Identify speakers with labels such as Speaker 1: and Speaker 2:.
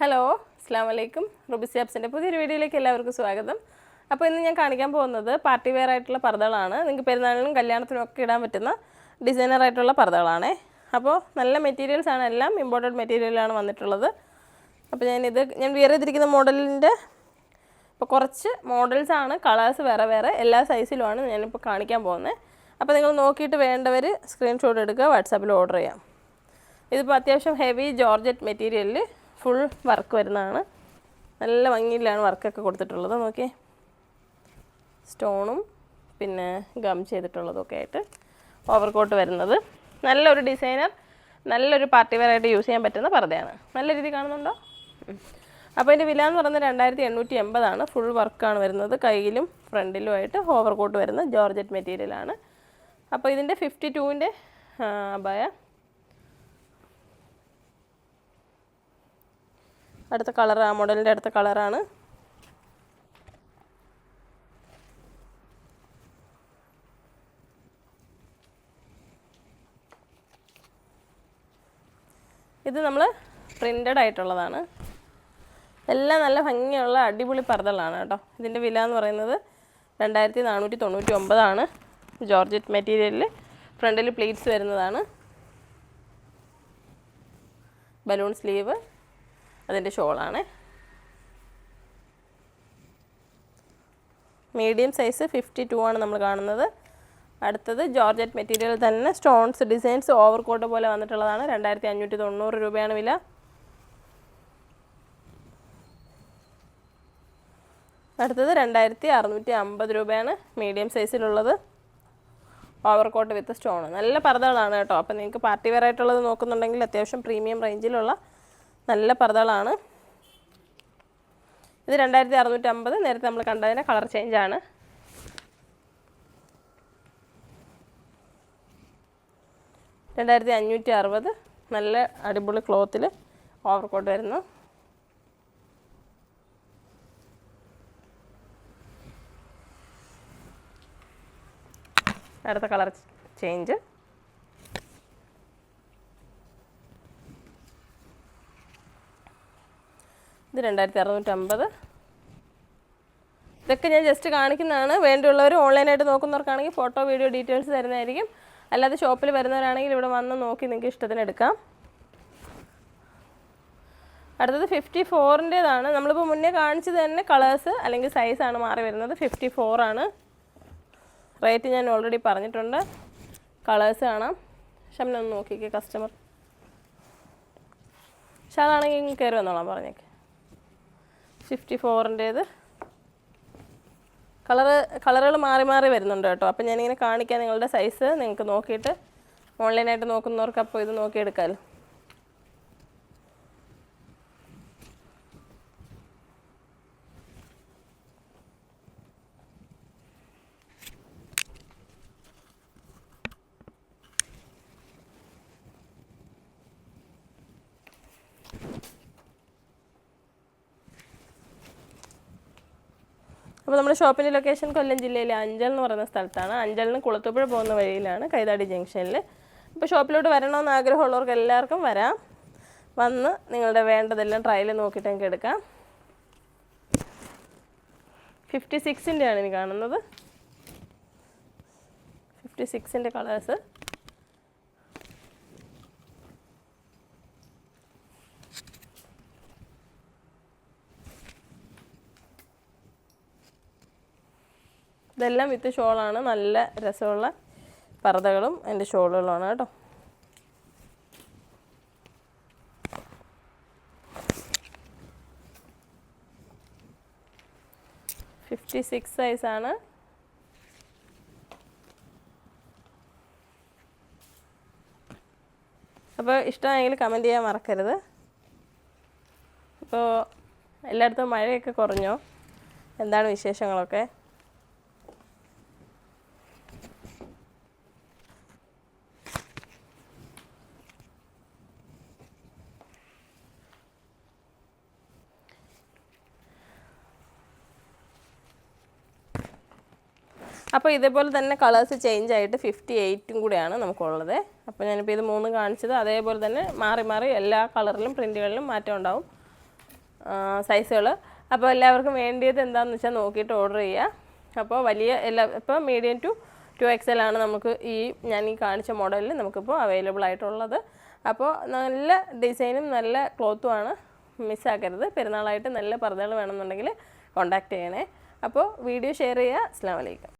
Speaker 1: Hello അസ്സാം വലൈക്കും റുബിസി ആപ്സിന്റെ പുതിയൊരു വീഡിയോയിലേക്ക് എല്ലാവർക്കും സ്വാഗതം. അപ്പോൾ ഇന്ന് ഞാൻ കാണിക്കാൻ പോകുന്നത് പാർട്ടി വെയർ ആയിട്ടുള്ള പർദ്ദകളാണ്. നിങ്ങൾക്ക് പെരുന്നാളിനും കല്യാണത്തിനും ഒക്കെ ഇടാൻ പറ്റുന്ന ഡിസൈനർ ആയിട്ടുള്ള പർദ്ദകളാണേ. അപ്പോൾ നല്ല മെറ്റീരിയൽസ് ആണ് എല്ലാം ഇമ്പോർട്ടഡ് മെറ്റീരിയലാണ് വന്നിട്ടുള്ളത്. അപ്പോൾ ഞാനിത് ഞാൻ വിയർ ചെയ്തിരിക്കുന്ന മോഡലിന്റെ ഇപ്പോൾ കുറച്ച് മോഡൽസ് ആണ് കളേഴ്സ് വേറെ വേറെ എല്ലാ സൈസിലുമാണ് ഞാനിപ്പോൾ കാണിക്കാൻ പോകുന്നത് അപ്പോൾ നിങ്ങൾ നോക്കിയിട്ട് വേണ്ടവർ സ്ക്രീൻഷോട്ട് എടുക്കുക വാട്സാപ്പിൽ ഓർഡർ ചെയ്യാം. ഇതിപ്പോൾ അത്യാവശ്യം ഹെവി ജോർജറ്റ് മെറ്റീരിയലിൽ ഫുൾ വർക്ക് വരുന്നതാണ്. നല്ല ഭംഗിയിലാണ് വർക്കൊക്കെ കൊടുത്തിട്ടുള്ളത്. നോക്കിയേ. സ്റ്റോണും പിന്നെ ഗം ചെയ്തിട്ടുള്ളതൊക്കെ ആയിട്ട് ഓവർകോട്ട് വരുന്നത്. നല്ലൊരു ഡിസൈനർ നല്ലൊരു പാർട്ടി വെയറായിട്ട് യൂസ് ചെയ്യാൻ പറ്റുന്ന പർദ്ദയാണ്. നല്ല രീതി കാണുന്നുണ്ടോ? അപ്പോൾ ഇതിന്റെ വില എന്ന് പറയുന്നത് രണ്ടായിരത്തി എണ്ണൂറ്റി എൺപതാണ് ഫുൾ വർക്കാണ് വരുന്നത്. കയ്യിലും ഫ്രണ്ടിലുമായിട്ട് ഓവർകോട്ട് വരുന്ന ജോർജറ്റ് മെറ്റീരിയലാണ്. അപ്പോൾ ഇതിന്റെ ഫിഫ്റ്റി ടുവിന്റെ അബായ അടുത്ത കളർ ആ മോഡലിന്റെ അടുത്ത കളറാണ്. ഇത് നമ്മൾ പ്രിന്റഡ് ആയിട്ടുള്ളതാണ്. എല്ലാം നല്ല ഭംഗിയുള്ള അടിപൊളി പർദ്ദകളാണ് കേട്ടോ. ഇതിന്റെ വില എന്ന് പറയുന്നത് രണ്ടായിരത്തി നാനൂറ്റി തൊണ്ണൂറ്റി ഒമ്പതാണ് ജോർജറ്റ് മെറ്റീരിയലിൽ ഫ്രണ്ടിൽ പ്ലേറ്റ്സ് വരുന്നതാണ്. Balloon sleeve. അതിന്റെ ഷോളാണ്. മീഡിയം സൈസ് ഫിഫ്റ്റി ടു ആണ് നമ്മൾ കാണുന്നത്. അടുത്തത് ജോർജറ്റ് മെറ്റീരിയൽ തന്നെ സ്റ്റോൺസ് ഡിസൈൻസ് ഓവർ കോട്ട് പോലെ വന്നിട്ടുള്ളതാണ്. രണ്ടായിരത്തി അഞ്ഞൂറ്റി തൊണ്ണൂറ് രൂപയാണ് വില. അടുത്തത് രണ്ടായിരത്തി അറുന്നൂറ്റി അമ്പത് രൂപയാണ് medium സൈസിലുള്ളത്. Over coat with stone. നല്ല പർദ്ദകളാണ് കേട്ടോ. അപ്പോൾ നിങ്ങൾക്ക് പാർട്ടി വെയർ ആയിട്ടുള്ളത് നോക്കുന്നുണ്ടെങ്കിൽ അത്യാവശ്യം പ്രീമിയം റേഞ്ചിലുള്ള നല്ല പർദ്ദകളാണ്. ഇത് രണ്ടായിരത്തി അറുന്നൂറ്റി അമ്പത് നേരത്തെ നമ്മൾ കണ്ടതിന്റെ കളർ ചേഞ്ച് ആണ് രണ്ടായിരത്തി അഞ്ഞൂറ്റി അറുപത് നല്ല അടിപൊളി ക്ലോത്തിൽ ഓവർ കോട്ട് വരുന്നു. അടുത്ത കളർ ചേഞ്ച്. ഇത് രണ്ടായിരത്തി അറുന്നൂറ്റമ്പത് ഇതൊക്കെ ഞാൻ ജസ്റ്റ് കാണിക്കുന്നതാണ്. വേണ്ടിയുള്ളവർ ഓൺലൈനായിട്ട് നോക്കുന്നവർക്കാണെങ്കിൽ ഫോട്ടോ വീഡിയോ ഡീറ്റെയിൽസ് തരുന്നതായിരിക്കും. അല്ലാതെ ഷോപ്പിൽ വരുന്നവരാണെങ്കിൽ ഇവിടെ വന്ന് നോക്കി നിങ്ങൾക്ക് ഇഷ്ടത്തിന് എടുക്കാം. അടുത്തത് ഫിഫ്റ്റി ഫോറിന്റേതാണ് നമ്മളിപ്പോൾ മുന്നേ കാണിച്ചത് തന്നെ കളേഴ്സ് അല്ലെങ്കിൽ സൈസാണ് മാറി വരുന്നത്. ഫിഫ്റ്റി ഫോറാണ് റേറ്റ് ഞാൻ ഓൾറെഡി പറഞ്ഞിട്ടുണ്ട്. കളേഴ്സ് കാണാം. ഷംന ഒന്ന് നോക്കിക്കേ കസ്റ്റമർ പക്ഷെ അതാണെങ്കിൽ കയറി വന്നോളാം പറഞ്ഞേക്ക്. ഫിഫ്റ്റി ഫോറിന്റേത് കളറ് കളറുകൾ മാറി മാറി വരുന്നുണ്ട് കേട്ടോ. അപ്പം ഞാനിങ്ങനെ കാണിക്കാം നിങ്ങളുടെ സൈസ് നിങ്ങൾക്ക് നോക്കിയിട്ട് ഓൺലൈനായിട്ട് നോക്കുന്നവർക്ക് അപ്പോൾ ഇത് നോക്കിയെടുക്കാമല്ലോ അപ്പോൾ നമ്മുടെ ഷോപ്പിന്റെ ലൊക്കേഷൻ കൊല്ലം ജില്ലയിലെ അഞ്ചൽ എന്ന് പറയുന്ന സ്ഥലത്താണ്. അഞ്ചലിന് കുളത്തൂപ്പുഴ പോകുന്ന വഴിയിലാണ് കൈതാടി ജംഗ്ഷനിൽ അപ്പോൾ ഷോപ്പിലോട്ട് വരണമെന്ന് ആഗ്രഹമുള്ളവർക്ക് എല്ലാവർക്കും വരാം. വന്ന് നിങ്ങളുടെ വേണ്ടതെല്ലാം ട്രയൽ നോക്കിയിട്ട് എനിക്ക് എടുക്കാം. ഫിഫ്റ്റി സിക്സിന്റെയാണ് ഇനി കാണുന്നത്. ഫിഫ്റ്റി സിക്സിന്റെ കളേഴ്സ് ഇതെല്ലാം വിത്ത് ഷോളാണ്. നല്ല രസമുള്ള പർദ്ദകളും അതിന്റെ ഷോളുകളുമാണ് കേട്ടോ. ഫിഫ്റ്റി സിക്സ് സൈസാണ് അപ്പോൾ ഇഷ്ടമായെങ്കിൽ കമന്റ് ചെയ്യാൻ മറക്കരുത്. അപ്പോൾ എല്ലായിടത്തും മഴയൊക്കെ കുറഞ്ഞോ? എന്താണ് വിശേഷങ്ങളൊക്കെ? അപ്പോൾ ഇതേപോലെ തന്നെ കളേഴ്സ് ചേഞ്ച് ആയിട്ട് ഫിഫ്റ്റി എയ്റ്റും കൂടെയാണ് നമുക്കുള്ളത്. അപ്പോൾ ഞാനിപ്പോൾ ഇത് മൂന്ന് കാണിച്ചത്. അതേപോലെ തന്നെ മാറി മാറി എല്ലാ കളറിലും പ്രിന്റുകളിലും മാറ്റം ഉണ്ടാവും സൈസുകൾ അപ്പോൾ എല്ലാവർക്കും വേണ്ടിയത് എന്താണെന്ന് വെച്ചാൽ നോക്കിയിട്ട് ഓർഡർ ചെയ്യുക. അപ്പോൾ വലിയ എല്ലാ ഇപ്പോൾ medium to two X L ആണ് നമുക്ക് ഈ ഞാൻ ഈ കാണിച്ച മോഡലിൽ നമുക്കിപ്പോൾ അവൈലബിൾ ആയിട്ടുള്ളത്. അപ്പോൾ നല്ല ഡിസൈനും നല്ല ക്ലോത്തും ക്ലോത്തുമാണ് മിസ്സാക്കരുത് പെരുന്നാളായിട്ട് നല്ല പർദ്ദകൾ വേണമെന്നുണ്ടെങ്കിൽ കോൺടാക്റ്റ് ചെയ്യണേ. അപ്പോൾ വീഡിയോ ഷെയർ ചെയ്യുക. അസ്സാം വലൈക്കും